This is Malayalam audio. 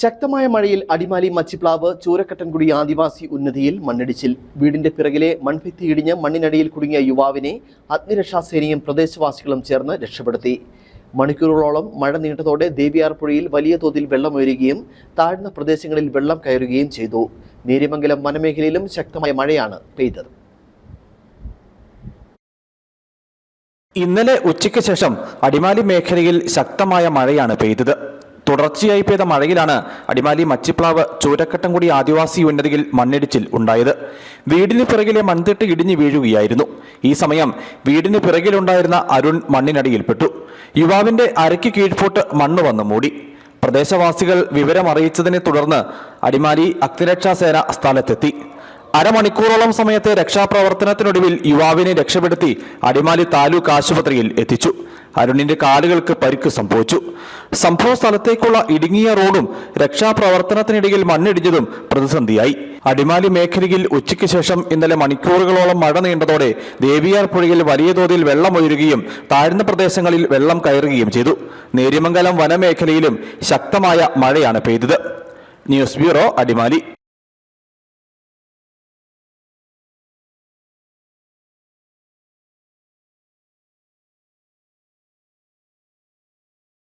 ശക്തമായ മഴയിൽ അടിമാലി മച്ചിപ്ലാവ് ചൂരക്കട്ടൻകുടി ആദിവാസി ഉന്നതിയിൽ മണ്ണിടിച്ചിൽ. വീടിന്റെ പിറകിലെ മൺഭിത്തി ഇടിഞ്ഞ് മണ്ണിനടിയിൽ കുടുങ്ങിയ യുവാവിനെ അഗ്നിരക്ഷാസേനയും പ്രദേശവാസികളും ചേർന്ന് രക്ഷപ്പെടുത്തി. മണിക്കൂറുകളോളം മഴ നീണ്ടതോടെ ദേവിയാർ പുഴയിൽ വലിയ തോതിൽ വെള്ളമുയരുകയും താഴ്ന്ന പ്രദേശങ്ങളിൽ വെള്ളം കയറുകയും ചെയ്തു. നേര്യമംഗലം വനമേഖലയിലും ശക്തമായ മഴയാണ് പെയ്തത്. ഇന്നലെ ഉച്ചയ്ക്ക് ശേഷം അടിമാലി മേഖലയിൽ ശക്തമായ മഴയാണ് പെയ്തത്. തുടർച്ചയായി പെയ്ത മഴയിലാണ് അടിമാലി മച്ചിപ്ലാവ് ചൂരക്കട്ടംകുടി ആദിവാസി ഉന്നതിയിൽ മണ്ണിടിച്ചിൽ ഉണ്ടായത്. വീടിന് പിറകിലെ മൺതിട്ട് ഇടിഞ്ഞു വീഴുകയായിരുന്നു. ഈ സമയം വീടിന് പിറകിലുണ്ടായിരുന്ന അരുൺ മണ്ണിനടിയിൽപ്പെട്ടു. യുവാവിന്റെ അരയ്ക്ക് കീഴ്പോട്ട് മണ്ണ് വന്ന് മൂടി. പ്രദേശവാസികൾ വിവരമറിയിച്ചതിനെ തുടർന്ന് അടിമാലി അഗ്നിരക്ഷാസേന സ്ഥലത്തെത്തി. അരമണിക്കൂറോളം സമയത്തെ രക്ഷാപ്രവർത്തനത്തിനൊടുവിൽ യുവാവിനെ രക്ഷപ്പെടുത്തി അടിമാലി താലൂക്ക് ആശുപത്രിയിൽ എത്തിച്ചു. അരുണിന്റെ കാലുകൾക്ക് പരിക്ക് സംഭവിച്ചു. സംഭവ സ്ഥലത്തേക്കുള്ള ഇടുങ്ങിയ റോഡും രക്ഷാപ്രവർത്തനത്തിനിടയിൽ മണ്ണിടിഞ്ഞതും പ്രതിസന്ധിയായി. അടിമാലി മേഖലയിൽ ഉച്ചയ്ക്ക് ശേഷം ഇന്നലെ മണിക്കൂറുകളോളം മഴ നീണ്ടതോടെ ദേവിയാർ പുഴയിൽ വലിയ തോതിൽ വെള്ളം ഉയരുകയും താഴ്ന്ന പ്രദേശങ്ങളിൽ വെള്ളം കയറുകയും ചെയ്തു. നേര്യമംഗലം വനമേഖലയിലും ശക്തമായ മഴയാണ് പെയ്തത്. News bureau Adimali.